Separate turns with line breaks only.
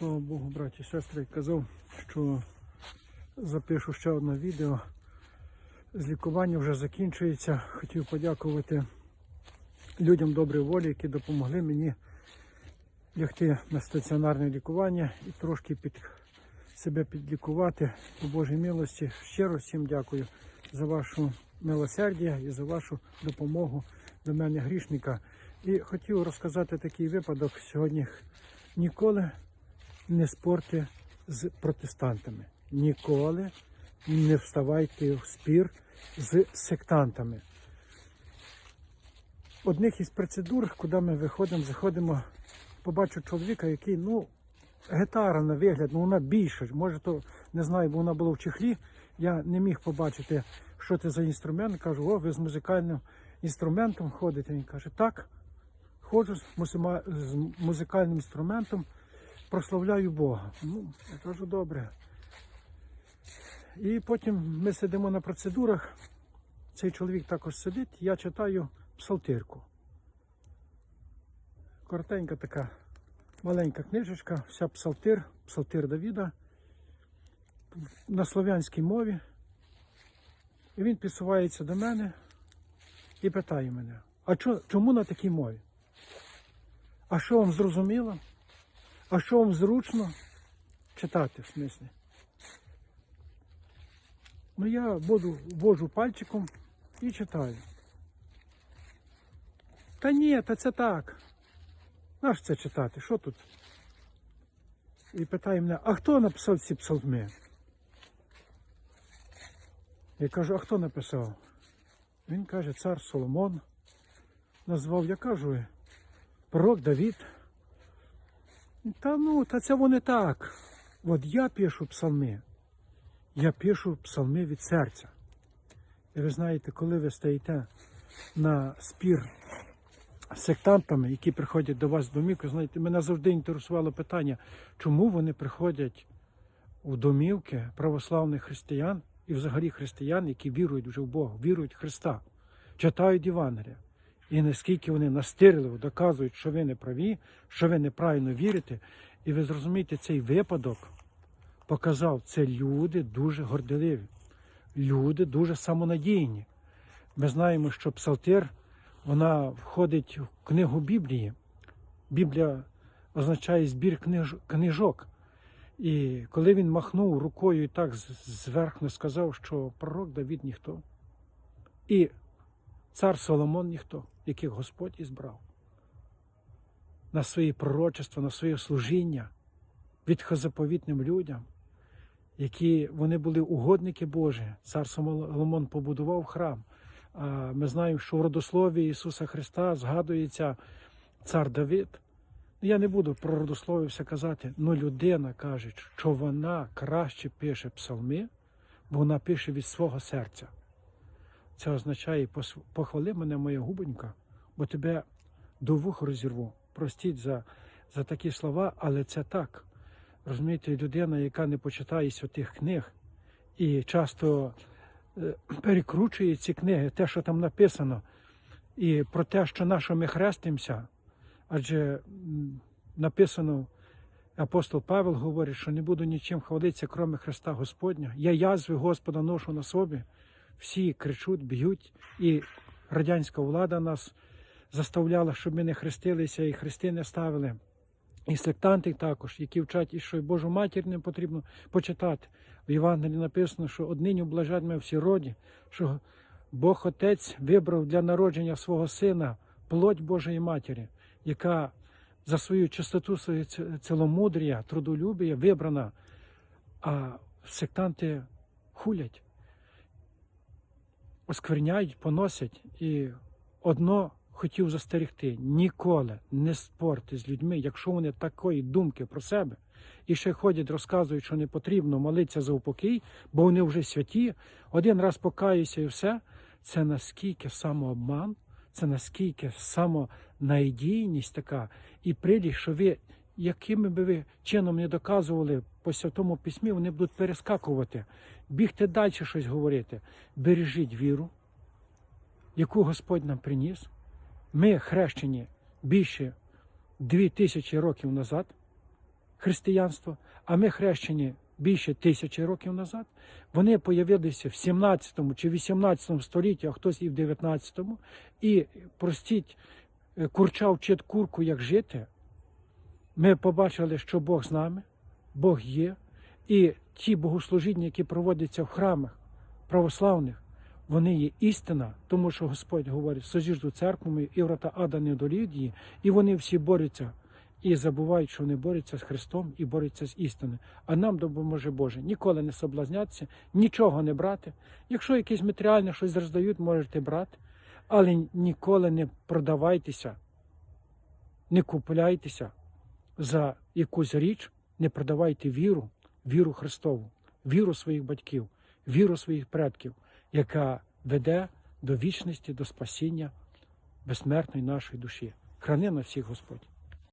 Слава Богу, браті сестри, казав, що запишу ще одне відео. З лікування вже закінчується. Хотів подякувати людям доброї волі, які допомогли мені лягти на стаціонарне лікування і трошки під себе підлікувати по Божій милості. Щиро всім дякую за вашу милосердя і за вашу допомогу до мене грішника. І хотів розказати такий випадок сьогодні. Ніколи не спорте з протестантами. Ніколи не вставайте в спір з сектантами. Одних із процедур, куди ми виходимо, заходимо, побачу чоловіка, який, ну, гітара на вигляд, ну вона більша. Може, то не знаю, бо вона була в чехлі. Я не міг побачити, що це за інструмент. Кажу, о, ви з музикальним інструментом ходите. Він каже, так, ходжу з музикальним інструментом, прославляю Бога. Ну, я кажу, добре. І потім ми сидимо на процедурах. Цей чоловік також сидить, я читаю псалтирку. Коротенька така маленька книжечка, вся псалтир, псалтир Давіда на слов'янській мові. І він підсувається до мене і питає мене, а чому на такій мові? А що вам зрозуміло? А що вам зручно читати в смислі? Ну я буду ввожу пальчиком і читаю. Та ні, та це так. Наш це читати? Що тут? І питає мене, а хто написав ці псалми? Я кажу, а хто написав? Він каже, цар Соломон назвав, я кажу, пророк Давід. Та ну, та це вони так. От я пишу псалми. Я пишу псалми від серця. І ви знаєте, коли ви стоїте на спір сектантами, які приходять до вас в домівку, знаєте, мене завжди інтересувало питання, чому вони приходять у домівки православних християн і взагалі християн, які вірують вже в Бога, вірують в Христа, читають Євангелія. І наскільки вони настирливо доказують, що ви не праві, що ви неправильно вірите, і ви зрозумієте, цей випадок показав, це люди дуже горделиві, люди дуже самонадійні. Ми знаємо, що псалтир вона входить в книгу Біблії. Біблія означає збір книж, книжок. І коли він махнув рукою і так зверхно сказав, що пророк Давід ніхто, і цар Соломон ніхто, яких Господь ізбрав на своє пророчество, на своє служіння відхозаповітним людям, які вони були угодники Божі. Цар Соломон побудував храм. Ми знаємо, що в родослові Ісуса Христа згадується цар Давид. Я не буду про родослов'я все казати, але людина каже, що вона краще пише псалми, бо вона пише від свого серця. Це означає, похвали мене, моя губонька, бо тебе до вух розірву. Простіть за, за такі слова, але це так. Розумієте, людина, яка не почитає святих книг і часто е, перекручує ці книги, те, що там написано, і про те, що на що ми хрестимося, адже написано, апостол Павел говорить, що не буду нічим хвалитися, крім Христа Господня. Я язви Господа ношу на собі. Всі кричуть, б'ють, і радянська влада нас заставляла, щоб ми не хрестилися і хрести не ставили. І сектанти також, які вчать, і що й Божу матір не потрібно почитати. В Євангелії написано, що однині облажать ми всі роді, що Бог Отець вибрав для народження свого сина плоть Божої Матері, яка за свою чистоту, своє ціломудрія, трудолюбія вибрана, а сектанти хулять, оскверняють, поносять. І одно хотів застерегти: ніколи не спорте з людьми, якщо вони такої думки про себе, і ще ходять, розказують, що не потрібно молитися за упокій, бо вони вже святі, один раз покаюся і все. Це наскільки самообман, це наскільки самонадійність така, і приліг, що ви, якими би ви чином не доказували по святому письмі, вони будуть перескакувати, бігти далі щось говорити. Бережіть віру, яку Господь нам приніс. Ми хрещені більше дві тисячі років назад. християнство, а ми хрещені більше тисячі років назад. Вони появилися в 17 чи 18 столітті, а хтось і в 19. І простіть, е, курча вчить курку, як жити. Ми побачили, що Бог з нами, Бог є, і ті богослужіння, які проводяться в храмах православних, вони є істина, тому що Господь говорить, созіжду церкву мою, і врата ада не її, і вони всі борються і забувають, що вони борються з Христом і борються з істиною. А нам допоможе Боже ніколи не соблазнятися, нічого не брати. Якщо якесь матеріальне щось роздають, можете брати, але ніколи не продавайтеся, не купляйтеся за якусь річ, не продавайте віру, віру Христову, віру своїх батьків, віру своїх предків, яка веде до вічності, до спасіння безсмертної нашої душі. Храни на всіх Господь.